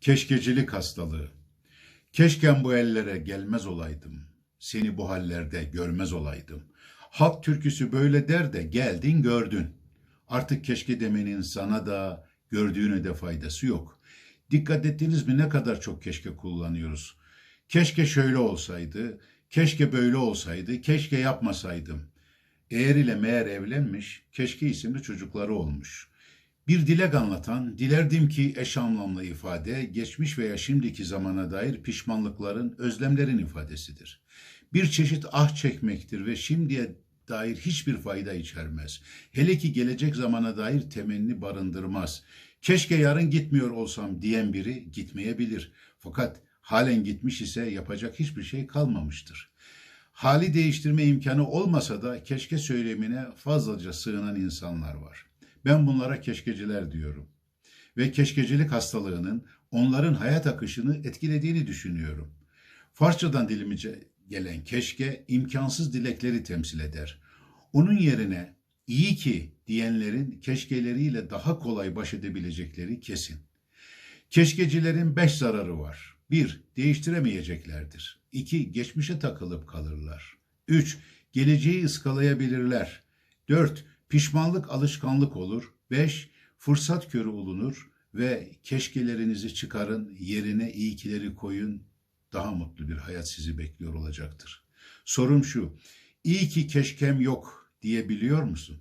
Keşkecilik hastalığı. Keşken bu ellere gelmez olaydım. Seni bu hallerde görmez olaydım. Halk türküsü böyle der de geldin gördün. Artık keşke demenin sana da gördüğüne de faydası yok. Dikkat ettiniz mi ne kadar çok keşke kullanıyoruz. Keşke şöyle olsaydı, keşke böyle olsaydı, keşke yapmasaydım. Eğer ile meğer evlenmiş, keşke isimli çocukları olmuş. Bir dilek anlatan, dilerdim ki eş anlamlı ifade, geçmiş veya şimdiki zamana dair pişmanlıkların, özlemlerin ifadesidir. Bir çeşit ah çekmektir ve şimdiye dair hiçbir fayda içermez. Hele ki gelecek zamana dair temenni barındırmaz. Keşke yarın gitmiyor olsam diyen biri gitmeyebilir. Fakat halen gitmiş ise yapacak hiçbir şey kalmamıştır. Hali değiştirme imkanı olmasa da keşke söylemine fazlaca sığınan insanlar var. Ben bunlara keşkeciler diyorum. Ve keşkecilik hastalığının onların hayat akışını etkilediğini düşünüyorum. Farsçadan dilimize gelen keşke imkansız dilekleri temsil eder. Onun yerine iyi ki diyenlerin keşkeleriyle daha kolay baş edebilecekleri kesin. Keşkecilerin beş zararı var. 1. Değiştiremeyeceklerdir. 2. Geçmişe takılıp kalırlar. 3. Geleceği ıskalayabilirler. 4. Pişmanlık alışkanlık olur. 5. Fırsat körü olunur ve keşkelerinizi çıkarın, yerine iyikileri koyun. Daha mutlu bir hayat sizi bekliyor olacaktır. Sorum şu, iyi ki keşkem yok diyebiliyor musun?